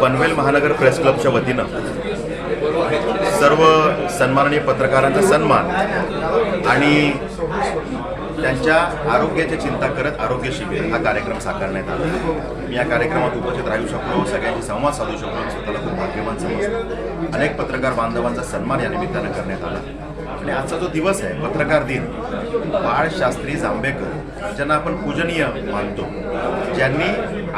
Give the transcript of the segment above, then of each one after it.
पनवेल महानगर प्रेस क्लबच्या वतीनं सर्व सन्माननीय पत्रकारांचा सन्मान आणि त्यांच्या आरोग्याची चिंता करत आरोग्य शिबिर हा कार्यक्रम साकारण्यात आला. मी या कार्यक्रमात उपस्थित राहू शकलो सगळ्यांशी संवाद साधू शकलो स्वतःला खूप भाग्यवान समजतो अनेक पत्रकार बांधवांचा सन्मान या निमित्तानं करण्यात आला. आणि आजचा जो दिवस आहे पत्रकार दिन बाळ शास्त्री जांभेकर ज्यांना आपण पूजनीय मानतो ज्यांनी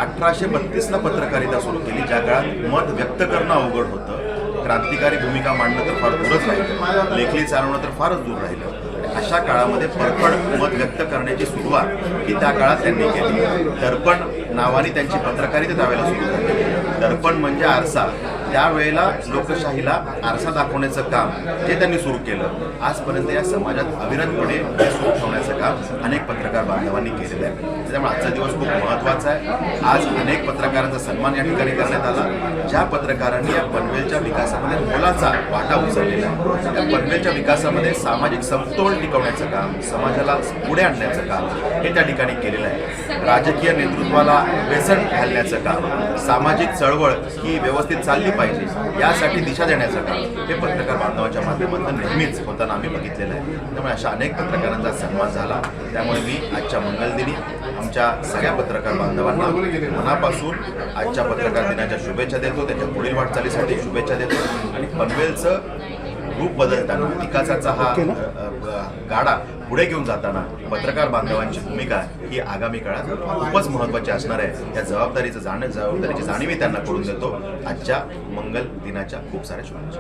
अठराशे बत्तीसला पत्रकारिता सुरू केली ज्या काळात मत व्यक्त करणं अवघड होतं. क्रांतिकारी भूमिका मांडणं तर फार दूरच राहिलं. लेखली चालवणं तर फारच दूर राहिलं. अशा काळामध्ये परखड मत व्यक्त करण्याची सुरुवात ही त्या काळात त्यांनी केली. दर्पण नावाने त्यांची पत्रकारिता त्यावेळेला सुरू झाली. दर्पण म्हणजे आरसा. त्यावेळेला लोकशाहीला आरसा दाखवण्याचं काम जे त्यांनी सुरू केलं. आजपर्यंत या समाजात अविरतपणे हे सुरू ठेवण्याचं काम अनेक पत्रकार बांधवांनी केलेलं आहे. त्यामुळे आजचा दिवस खूप महत्त्वाचा आहे. आज अनेक पत्रकारांचा सन्मान या ठिकाणी करण्यात आला. ज्या पत्रकारांनी या पनवेलच्या विकासामध्ये मोलाचा वाटा उचललेला आहे. त्या पनवेलच्या विकासामध्ये सामाजिक समतोल टिकवण्याचं काम समाजाला पुढे आणण्याचं काम हे त्या ठिकाणी केलेलं आहे. राजकीय नेतृत्वाला व्यसन घालण्याचं काम सामाजिक चळवळ ही व्यवस्थित चालली पाहिजे यासाठी दिशा देण्याचं काम हे पत्रकार बांधवाच्या माध्यमातून नेहमीच होताना आम्ही बघितलेलं आहे. त्यामुळे अशा अनेक पत्रकारांचा सन्मान झाला. त्यामुळे मी आजच्या मंगलदिनी आमच्या सगळ्या पत्रकार बांधवांना मनापासून आजच्या पत्रकार दिनाच्या शुभेच्छा देतो. त्याच्या पुढील वाटचालीसाठी शुभेच्छा देतो. आणि पनवेलचं रूप बदलताना विकासाचा हा गाडा पुढे घेऊन जाताना पत्रकार बांधवांची भूमिका ही आगामी काळात खूपच महत्त्वाची असणार आहे. त्या जबाबदारीचं जाण जबाबदारीची जाणीवही त्यांना करून देतो. आजच्या मंगल दिनाच्या खूप साऱ्या शुभेच्छा.